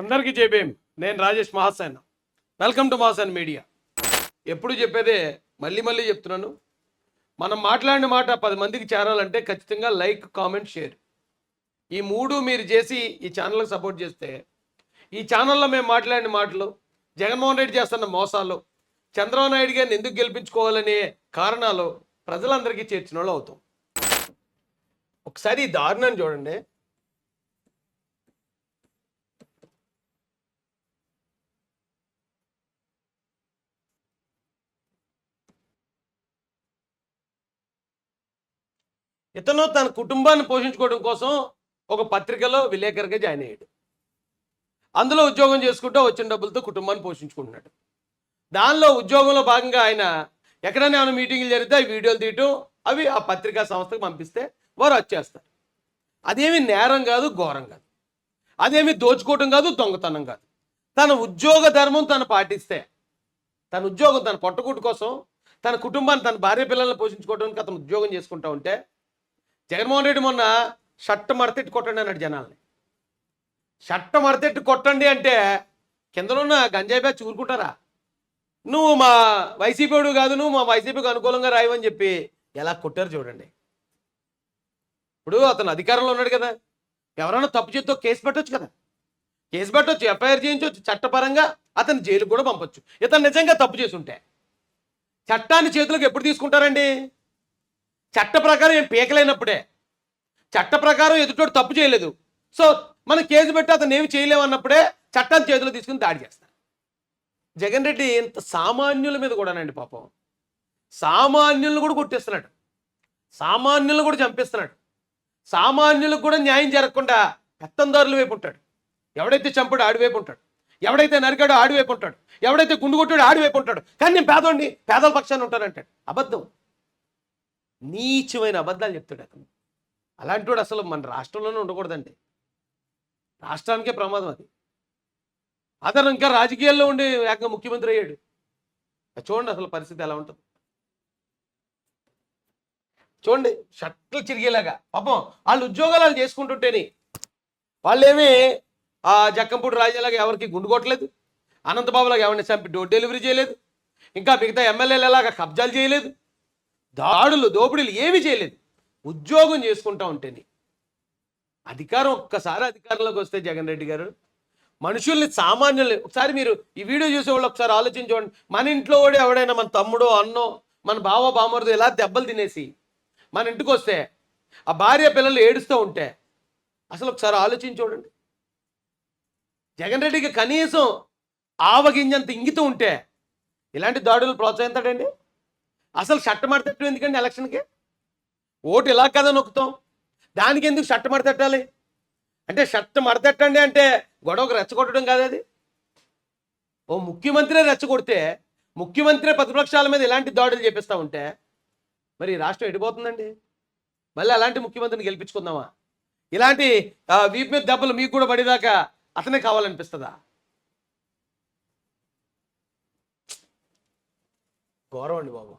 అందరికీ చెప్పేం నేను Rajesh Mahasen. Welcome to Mahasen media ఎప్పుడు చెప్పేదే మళ్ళీ మళ్ళీ చెప్తున్నాను. మనం మాట్లాడిన మాట పది మందికి చేరాలంటే ఖచ్చితంగా లైక్ కామెంట్ షేర్. ఈ మూడు మీరు చేసి ఈ ఛానల్కి సపోర్ట్ చేస్తే ఈ ఛానల్లో మేము మాట్లాడిన మాటలు జగన్మోహన్ రెడ్డి చేస్తున్న మోసాలు చంద్రబాబు నాయుడు గారిని ఎందుకు గెలిపించుకోవాలనే కారణాలు ప్రజలందరికీ చేర్చిన వాళ్ళు అవుతాం. ఒకసారి ఈ దారుణాన్ని చూడండి. ఇతను తన కుటుంబాన్ని పోషించుకోవడం కోసం ఒక పత్రికలో విలేకరిగా జాయిన్ అయ్యాడు. అందులో ఉద్యోగం చేసుకుంటూ వచ్చిన డబ్బులతో కుటుంబాన్ని పోషించుకుంటున్నాడు. దానిలో ఉద్యోగంలో భాగంగా ఆయన ఎక్కడైనా ఏమైనా మీటింగ్లు జరిగితే అవి వీడియోలు తీయటం అవి ఆ పత్రికా సంస్థకు పంపిస్తే వారు వచ్చేస్తారు అదేమి నేరం కాదు ఘోరం కాదు. అదేమి దోచుకోవటం కాదు దొంగతనం కాదు. తన ఉద్యోగ ధర్మం తను పాటిస్తే తన ఉద్యోగం తన పొట్టకూటు కోసం తన కుటుంబాన్ని తన భార్య పిల్లల్ని పోషించుకోవడానికి అతను ఉద్యోగం చేసుకుంటా ఉంటే జగన్మోహన్ రెడ్డి మొన్న షట్ట మడతెట్టి కొట్టండి అన్నాడు జనాల్ని. షట్ట మడతెట్టి కొట్టండి అంటే కిందనున్న గంజాయి బ్యాచ్ ఊరుకుంటారా? నువ్వు మా వైసీపీడు కాదు నువ్వు మా వైసీపీకి అనుకూలంగా రాయవని చెప్పి ఎలా కొట్టారు చూడండి. ఇప్పుడు అతను అధికారంలో ఉన్నాడు కదా. ఎవరైనా తప్పు చేత్తో కేసు పెట్టొచ్చు కదా. కేసు పెట్టొచ్చు ఎఫ్ఐఆర్ చేయించవచ్చు చట్టపరంగా అతను జైలుకు కూడా పంపొచ్చు. ఇతను నిజంగా తప్పు చేసి ఉంటే. చట్టాన్ని చేతులకు ఎప్పుడు తీసుకుంటారండి? చట్ట ప్రకారం ఏం పీకలేనప్పుడే. చట్ట ప్రకారం ఎదుటోడు తప్పు చేయలేదు. సో మనం కేసు పెట్టి అతను ఏమి చేయలేము అన్నప్పుడే చట్టాన్ని చేతిలో తీసుకుని దాడి చేస్తాను జగన్ రెడ్డి ఇంత సామాన్యుల మీద కూడానండి పాపం. సామాన్యులను కూడా కొట్టేస్తున్నాడు. సామాన్యులను కూడా చంపేస్తున్నాడు. సామాన్యులకు కూడా న్యాయం జరగకుండా పెత్తందారుల వైపు ఉంటాడు. ఎవడైతే చంపాడో ఆడివైపు ఉంటాడు. ఎవడైతే నరికాడో ఆడివైపు ఉంటాడు. ఎవడైతే గుండు కొట్టాడో ఆడివైపు ఉంటాడు. కానీ నేను పేదోడిని పేదల పక్షాన్ని ఉంటానంటాడు. అబద్ధం. నీచమైన అబద్ధాలు చెప్తాడు అతను. అలాంటి వాడు అసలు మన రాష్ట్రంలోనే ఉండకూడదండి. రాష్ట్రానికే ప్రమాదం అది. అతను ఇంకా రాజకీయాల్లో ఉండి ఏకంగా ముఖ్యమంత్రి అయ్యాడు. చూడండి అసలు పరిస్థితి ఎలా ఉంటుంది. చూడండి షట్లు చిరిగేలాగా. పాపం వాళ్ళు ఉద్యోగాలు వాళ్ళు చేసుకుంటుంటేని వాళ్ళేమి ఆ జక్కంపూడి రాజాలాగా ఎవరికి గుండు కొట్టలేదు. అనంతబాబులాగా ఎవరిని చంపి డోర్ డెలివరీ చేయలేదు. ఇంకా మిగతా ఎమ్మెల్యేలు ఎలాగా కబ్జాలు చేయలేదు. దాడులు దోపిడీలు ఏమీ చేయలేదు. ఉద్యోగం చేసుకుంటా ఉంటేని. అధికారం ఒక్కసారి అధికారంలోకి వస్తే జగన్ రెడ్డి గారు మనుషుల్ని సామాన్యుల్ని ఒకసారి మీరు ఈ వీడియో చూసే వాళ్ళు ఒకసారి ఆలోచించండి మన ఇంట్లో కూడా ఎవడైనా మన తమ్ముడో అన్నో మన బావ బామరుదో ఎలా దెబ్బలు తినేసి మన ఇంటికి వస్తే ఆ భార్య పిల్లలు ఏడుస్తూ ఉంటే అసలు ఒకసారి ఆలోచించి చూడండి. జగన్ రెడ్డికి కనీసం ఆవగింజంత ఇంగితం ఉంటే ఇలాంటి దాడులు ప్రోత్సహిస్తాడండి అసలు చట్టమడతట్టు ఎందుకండి ఎలక్షన్కి? ఓటు ఇలా కదా నొక్కుతాం. దానికి ఎందుకు షర్ట్ మడతట్టాలి అంటే షర్ట్ మడతట్టండి అంటే గొడవకు రెచ్చగొట్టడం కాదు అది. ఓ ముఖ్యమంత్రి రెచ్చగొడితే ముఖ్యమంత్రి ప్రతిపక్షాల మీద ఇలాంటి దాడులు చేపిస్తూ ఉంటే మరి రాష్ట్రం ఎడిపోతుందండి? మళ్ళీ అలాంటి ముఖ్యమంత్రిని గెలిపించుకుందామా? ఇలాంటి వీపు మీద దెబ్బలు మీకు కూడా పడేదాకా అతనే కావాలనిపిస్తుందా? గౌరవం అండి బాబు.